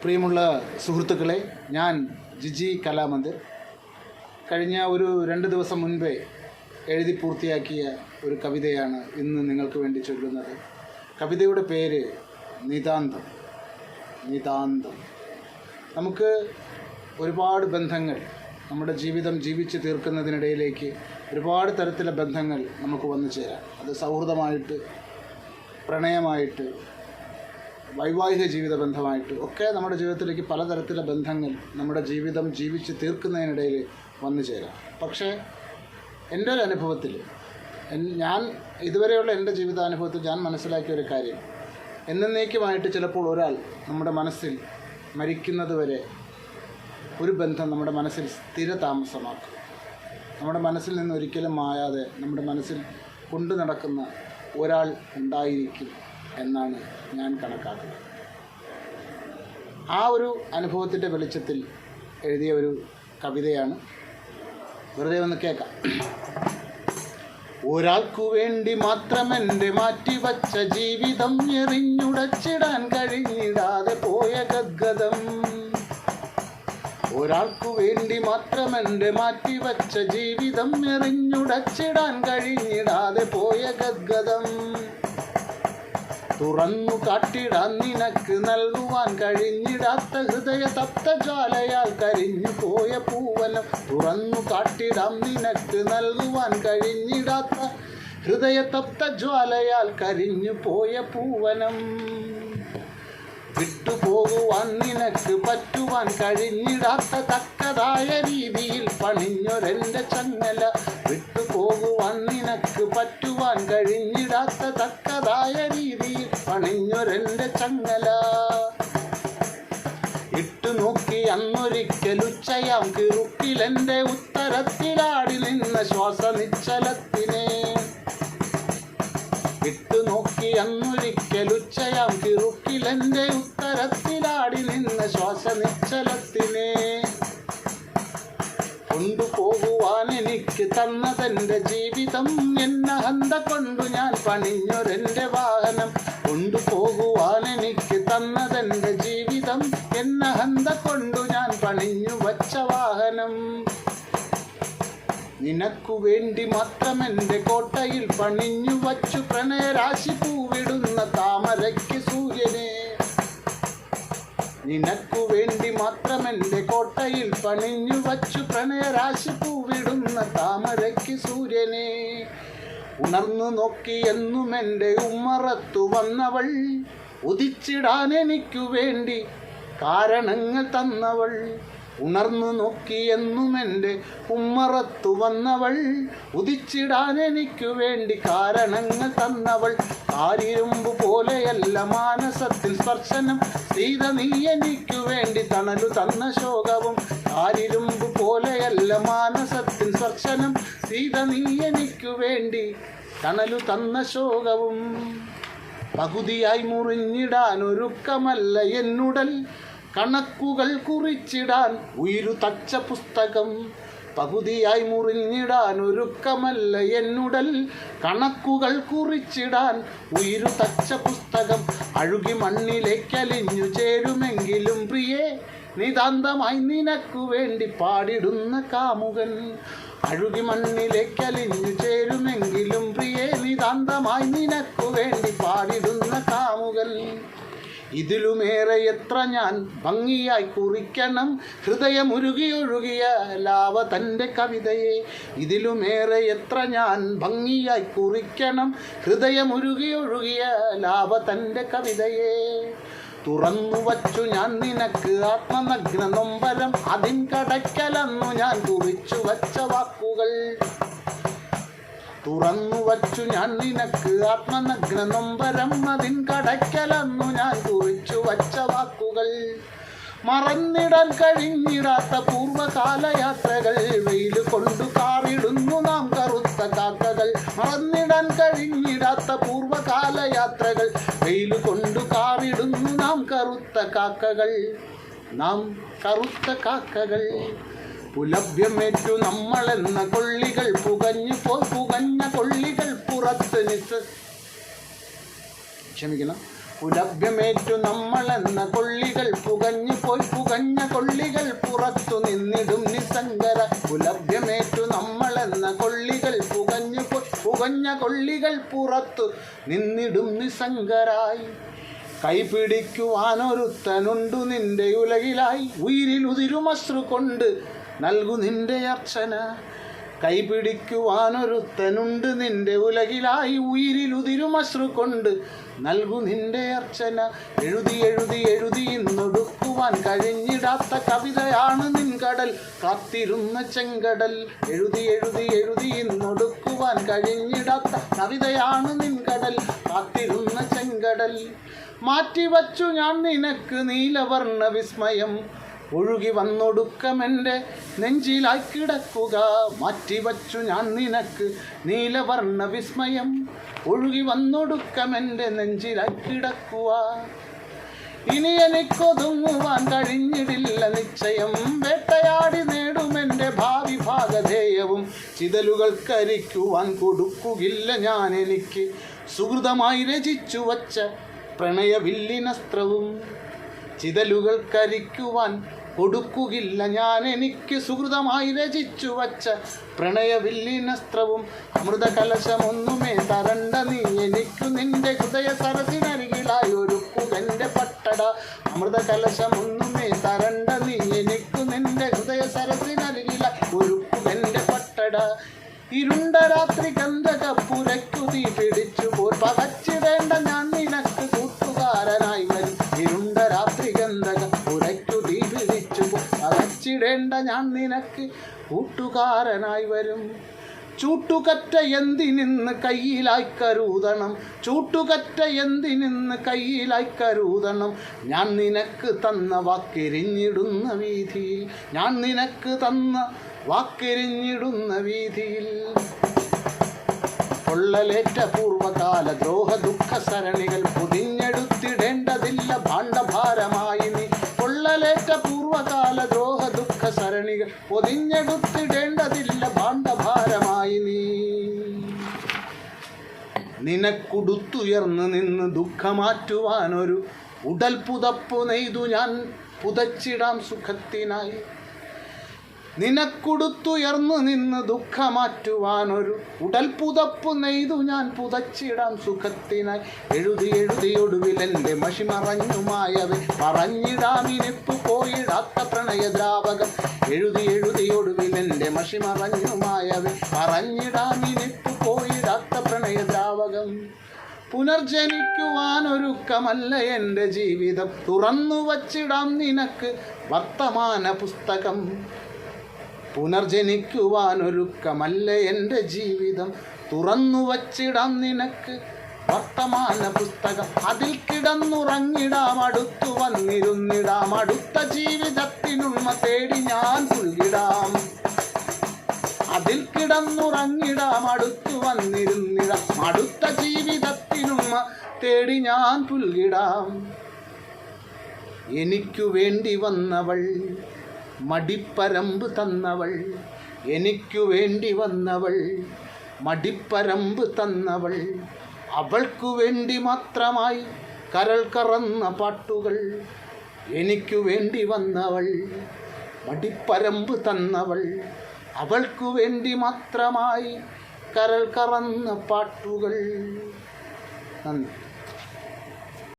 പ്രിയമുള്ള സുഹൃത്തുക്കളെ ഞാൻ ജിജി കലാമന്ദിർ കഴിഞ്ഞ ഒരു രണ്ട് ദിവസം മുൻപേ എഴുതി പൂർത്തിയാക്കിയ ഒരു കവിതയാണ് ഇന്ന് നിങ്ങൾക്ക് വേണ്ടി ചൊല്ലുന്നത്. കവിതയുടെ പേര് നിതാന്തം നിതാന്തം. നമുക്ക് ഒരുപാട് ബന്ധങ്ങൾ നമ്മുടെ ജീവിതം ജീവിച്ച് തീർക്കുന്നതിനിടയിലേക്ക് ഒരുപാട് തരത്തിലെ ബന്ധങ്ങൾ നമുക്ക് വന്നു ചേരാം. അത് സൗഹൃദമായിട്ട് പ്രണയമായിട്ട് വൈവാഹിക ജീവിത ബന്ധമായിട്ട് ഒക്കെ നമ്മുടെ ജീവിതത്തിലേക്ക് പലതരത്തിലെ ബന്ധങ്ങൾ നമ്മുടെ ജീവിതം ജീവിച്ച് തീർക്കുന്നതിനിടയിൽ വന്നു ചേരാം. പക്ഷേ എന്റെ ഒരു അനുഭവത്തിൽ ഞാൻ ഇതുവരെയുള്ള എന്റെ ജീവിതാനുഭവത്തിൽ ഞാൻ മനസ്സിലാക്കിയ ഒരു കാര്യം എന്നേക്കുമായിട്ട് ചിലപ്പോൾ ഒരാൾ നമ്മുടെ മനസ്സിൽ മരിക്കുന്നത് വരെ ഒരു ബന്ധം നമ്മുടെ മനസ്സിൽ സ്ഥിര താമസമാക്കും. നമ്മുടെ മനസ്സിൽ നിന്ന് ഒരിക്കലും മായാതെ നമ്മുടെ മനസ്സിൽ കൊണ്ടു നടക്കുന്ന ഒരാൾ ഉണ്ടായിരിക്കും. എന്നാണ് ഞാൻ കണക്കാക്കുന്നത്. ആ ഒരു അനുഭവത്തിന്റെ വെളിച്ചത്തിൽ എഴുതിയ ഒരു കവിതയാണ്. വെറുതെ ഒന്ന് കേൾക്കാം. ഒരാൾക്കു വേണ്ടി മാത്രം മാത്രമെന്റെ മാറ്റിവച്ച ജീവിതം എറിഞ്ഞുടച്ചിടാൻ കഴിഞ്ഞിടാതെ പോയ ഗദ്ഗതം ഒരാൾക്കു വേണ്ടി മാത്രം മാത്രമെന്റെ മാറ്റിവച്ച ജീവിതം എറിഞ്ഞുടച്ചിടാൻ കഴിഞ്ഞിടാതെ പോയ ഗദ്ഗതം തുറന്നു കാട്ടിടാൻ നിനക്ക് നൽകുവാൻ കഴിഞ്ഞിടാത്ത ഹൃദയ തപ്തജാലയാൽ കരിഞ്ഞു പോയ പൂവനം. തുറന്നു കാട്ടിടാം നിനക്ക് നൽകുവാൻ കഴിഞ്ഞിടാത്ത ഹൃദയ തപ്തജ്വാലയാൽ കരിഞ്ഞു പോയ പൂവനം. വിട്ടുപോകുവാൻ നിനക്ക് പറ്റുവാൻ കഴിഞ്ഞിടാത്ത തക്കതായ രീതിയിൽ പണിഞ്ഞൊരെന്റെ ചങ്ങല. വിട്ടുപോകുവാൻ നിനക്ക് പറ്റുവാൻ കഴിഞ്ഞിടാത്ത തക്കതായ രീതിയിൽ പണിഞ്ഞൊരെന്റെ ചങ്ങല. ഇട്ടു നോക്കി അന്നൊരിക്കലുച്ചയാം കിറുക്കിലെന്റെ ഉത്തരത്തിലാടി നിന്ന ശ്വാസനിശ്ചലത്തിനെ. ഇട്ടു നോക്കി അന്നൊരിക്കലുച്ചയാം കിറുക്കിലെന്റെ ഉത്തരത്തിലാടി നിന്ന ശ്വാസനിശ്ചലത്തിനെ. തന്നതെന്റെ ജീവിതം എന്ന ഹന്ത കൊണ്ടു ഞാൻ പണിഞ്ഞൊരെന്റെ വാഹനം കൊണ്ടുപോകുവാൻ എനിക്ക് തന്നതെന്റെ ജീവിതം എന്ന ഹന്ത കൊണ്ടു ഞാൻ പണിഞ്ഞു വച്ച വാഹനം. നിനക്കു വേണ്ടി മാത്രമെന്റെ കോട്ടയിൽ പണിഞ്ഞു വച്ചു പ്രണയരാശി പൂവിടുന്ന താമരയ്ക്ക് സൂര്യനെ. നിനക്കു വേണ്ടി മാത്രമെന്റെ കോട്ടയിൽ പണിഞ്ഞു വച്ചു പ്രണയരാശി പൂവിടുന്ന താമരയ്ക്ക് സൂര്യനെ. ഉണർന്നു നോക്കി എന്നും എന്റെ ഉമ്മറത്തു വന്നവൾ ഉദിച്ചിടാൻ എനിക്കു വേണ്ടി കാരണങ്ങൾ തന്നവൾ. ഉണർന്നു നോക്കിയെന്നും എന്റെ ഉമ്മറത്തു വന്നവൾ. ഉദിച്ചിടാൻ എനിക്കു വേണ്ടി കാരണങ്ങൾ തന്നവൾ. കാരിരുമ്പ് പോലെയല്ല മാനസത്തിൽ സ്പർശനം. സീത നീ എനിക്കു വേണ്ടി തണലു തന്ന ശോകവും. കാരിരുമ്പ് പോലെയല്ല മാനസത്തിൽ സ്പർശനം. സീത നീ എനിക്കു വേണ്ടി തണലു തന്ന ശോകവും. പകുതിയായി മുറിഞ്ഞിടാൻ ഒരുക്കമല്ല എന്നുടൽ. കണക്കുകൾ കുറിച്ചിടാൻ ഉയരു തച്ച പുസ്തകം പകുതിയായി മുറിഞ്ഞിടാൻ ഒരുക്കമല്ല എന്നുടൽ. കണക്കുകൾ കുറിച്ചിടാൻ ഉയരു തച്ച പുസ്തകം അഴുകി മണ്ണിലേക്കലിഞ്ഞു ചേരുമെങ്കിലും പ്രിയേ നിതാന്തമായി നിനക്കു വേണ്ടി പാടിടുന്ന കാമുകൻ അഴുകി മണ്ണിലേക്കലിഞ്ഞു ചേരുമെങ്കിലും പ്രിയേ നിതാന്തമായി നിനക്കു വേണ്ടി പാടിടുന്ന കാമുകൻ ഇതിലുമേറെ എത്ര ഞാൻ ഭംഗിയായി കുറിക്കണം. ഹൃദയമുരുകിയൊഴുകിയ ലാവ തന്റെ കവിതയെ. ഇതിലുമേറെ എത്ര ഞാൻ ഭംഗിയായി കുറിക്കണം. ഹൃദയമുരുകിയൊഴുകിയ ലാവ തന്റെ കവിതയെ. തുറന്നു വച്ചു ഞാൻ നിനക്ക് ആത്മനഗ്ന നൊമ്പരം. അതിൻ കടക്കലെന്നു ഞാൻ കുറിച്ചു വച്ച വാക്കുകൾ. തുറന്നു വച്ചു ഞാൻ നിനക്ക് ആത്മനഗ്ന നൊമ്പരം അതിൻ കടയ്ക്കലന്നു ഞാൻ കുറിച്ചു വച്ച വാക്കുകൾ. മറന്നിടാൻ കഴിഞ്ഞിടാത്ത പൂർവകാല യാത്രകൾ വെയിൽ കൊണ്ടു കാറിടുന്നു നാം കറുത്ത കാക്കകൾ. മറന്നിടാൻ കഴിഞ്ഞിടാത്ത പൂർവകാല യാത്രകൾ വെയിൽ കൊണ്ടു കാറിടുന്നു നാം കറുത്ത കാക്കകൾ. നാം കറുത്ത കാക്കകൾ. പുലഭ്യമേറ്റു നമ്മളെന്ന കൊള്ളികൾ പുകഞ്ഞു പോ പുകഞ്ഞ കൊള്ളികൾ പുറത്ത് നിസ്. ക്ഷമിക്കണം. പുലഭ്യമേറ്റു നമ്മളെന്ന കൊള്ളികൾ പുകഞ്ഞു പോയി പുകഞ്ഞ കൊള്ളികൾ പുറത്തു നിന്നിടും നിസങ്കര പുലഭ്യമേറ്റു നമ്മളെന്ന കൊള്ളികൾ പുകഞ്ഞു പോയി പുകഞ്ഞ കൊള്ളികൾ പുറത്തു നിന്നിടും നിസങ്കരായി കൈപിടിക്കുവാനൊരുത്തനുണ്ടു നിന്റെ ഉലകിലായി. ഉയിരിൽ ഉതിരുമശ്രു കൊണ്ട് നൽകു നിന്റെ അർച്ചന. കൈപിടിക്കുവാനൊരുത്തനുണ്ട് നിന്റെ ഉലകിലായി ഉയിരിൽ ഉതിരുമശ്രു കൊണ്ട് നൽകു നിന്റെ അർച്ചന. എഴുതി എഴുതി എഴുതി ഇന്നൊടുക്കുവാൻ കഴിഞ്ഞിടാത്ത കവിതയാണ് നിൻ കടൽ കാത്തിരുന്ന ചെങ്കടൽ. എഴുതി എഴുതി എഴുതി ഇന്നൊടുക്കുവാൻ കഴിഞ്ഞിടാത്ത കവിതയാണ് നിൻ കടൽ കാത്തിരുന്ന ചെങ്കടൽ. മാറ്റിവച്ചു ഞാൻ നിനക്ക് നീലവർണ വിസ്മയം. ഒഴുകി വന്നൊടുക്കമെന്റെ നെഞ്ചിലായി കിടക്കുക. മാറ്റിവച്ചു ഞാൻ നിനക്ക് നീലവർണ വിസ്മയം. ഒഴുകി വന്നൊടുക്കമെന്റെ നെഞ്ചിലായി കിടക്കുക. ഇനി എനിക്കൊതുങ്ങുവാൻ കഴിഞ്ഞിടില്ല നിശ്ചയം. വേട്ടയാടി നേടുമെന്റെ ഭാവി ഭാഗധേയവും. ചിതലുകൾ കരിക്കുവാൻ കൊടുക്കുകില്ല ഞാൻ എനിക്ക്. സുഹൃതമായി രചിച്ചു വച്ച പ്രണയവില്ലിനസ്ത്രവും ചിതലുകൾ കരിക്കുവാൻ കൊടുക്കുകില്ല ഞാൻ എനിക്ക് സുഹൃതമായി രചിച്ചു വച്ച പ്രണയവില്ലിനസ്ത്രവും അമൃതകലശമൊന്നുമേ തരണ്ട. നീ എനിക്കു നിന്റെ ഹൃദയ സരസിനരികിലായി ഒരുക്കുകന്റെ പട്ടട. അമൃതകലശമൊന്നുമേ തരണ്ട. നീ എനിക്കു നിന്റെ ഹൃദയ സരസിനരികിലായി ഒരുക്കുകന്റെ പട്ടട. ഇരുണ്ട രാത്രി ഗന്ധകപ്പുരയ്ക്കു നീ പിടിച്ചു പോൽ പകച്ചിടേണ്ട പകച്ചിടേണ്ട ഞാൻ നിനക്ക് കൂട്ടുകാരനായി വരും. ചൂട്ടുകറ്റ എന്തിനിന്ന് കയ്യിലായി കരുതണം? ചൂട്ടുകറ്റ എന്തിനിന്ന് കയ്യിലായി കരുതണം? ഞാൻ നിനക്ക് തന്ന വാക്കെരിഞ്ഞിടുന്ന വീതിയിൽ ഞാൻ നിനക്ക് തന്ന വാക്കെരിഞ്ഞിടുന്ന വീതിയിൽ. പൊള്ളലേറ്റ പൂർവകാല ദ്രോഹ ദുഃഖ സരണികൾ പൊതിഞ്ഞെടുത്തിടേണ്ടതില്ല ഭാണ്ഡഭാരമായി സരണികൾ പൊതിഞ്ഞെടുത്തിടേണ്ടതില്ല ഭാണ്ഡഭാരമായി നീ. നിനക്കുടുത്തുയർന്ന് നിന്ന് ദുഃഖമാറ്റുവാനൊരു ഉടൽ പുതപ്പു നെയ്തു ഞാൻ പുതച്ചിടാം സുഖത്തിനായി. നിനക്കുടുത്തുയർന്നു നിന്ന് ദുഃഖമാറ്റുവാനൊരു ഉടൽ പുതപ്പ് നെയ്തു ഞാൻ പുതച്ചിടാം സുഖത്തിനായി. എഴുതി എഴുതി ഒടുവിൽ എന്റെ മഷി മറഞ്ഞുമായത് പറഞ്ഞിടാമിനിപ്പ് പോയിടാത്ത പ്രണയദ്രാവകം. എഴുതി എഴുതി ഒടുവിൽ എന്റെ മഷി മറഞ്ഞുമായത് പറഞ്ഞിടാമിനിപ്പ് പോയിടാത്ത പ്രണയദ്രാവകം. പുനർജനിക്കുവാനൊരുക്കമല്ല എന്റെ ജീവിതം. തുറന്നു വച്ചിടാം നിനക്ക് വർത്തമാന പുസ്തകം പുനർജനിക്കുവാനൊരുക്കമല്ല എന്റെ ജീവിതം? തുറന്നു വച്ചിടാം നിനക്ക് വർത്തമാന പുസ്തകം. അതിൽ കിടന്നുറങ്ങിടാം അടുത്തു വന്നിരുന്നിടാം. അടുത്ത ജീവിതത്തിനുണ്മ തേടി ഞാൻ പുൽകിടാം അതിൽ കിടന്നുറങ്ങിടാം അടുത്തു വന്നിരുന്നിടാം. അടുത്ത ജീവിതത്തിനുണ്മ തേടി ഞാൻ പുൽകിടാം എനിക്കു വേണ്ടി വന്നവൾ മടിപ്പരമ്പ് തന്നവൾ എനിക്കു വേണ്ടി വന്നവൾ മടിപ്പരമ്പ് തന്നവൾ. അവൾക്കു വേണ്ടി മാത്രമായി കരൾ കറന്ന പാട്ടുകൾ എനിക്കു വേണ്ടി വന്നവൾ മടിപ്പരമ്പ് തന്നവൾ. അവൾക്കു വേണ്ടി മാത്രമായി കരൾ കറന്ന പാട്ടുകൾ. നന്ദി.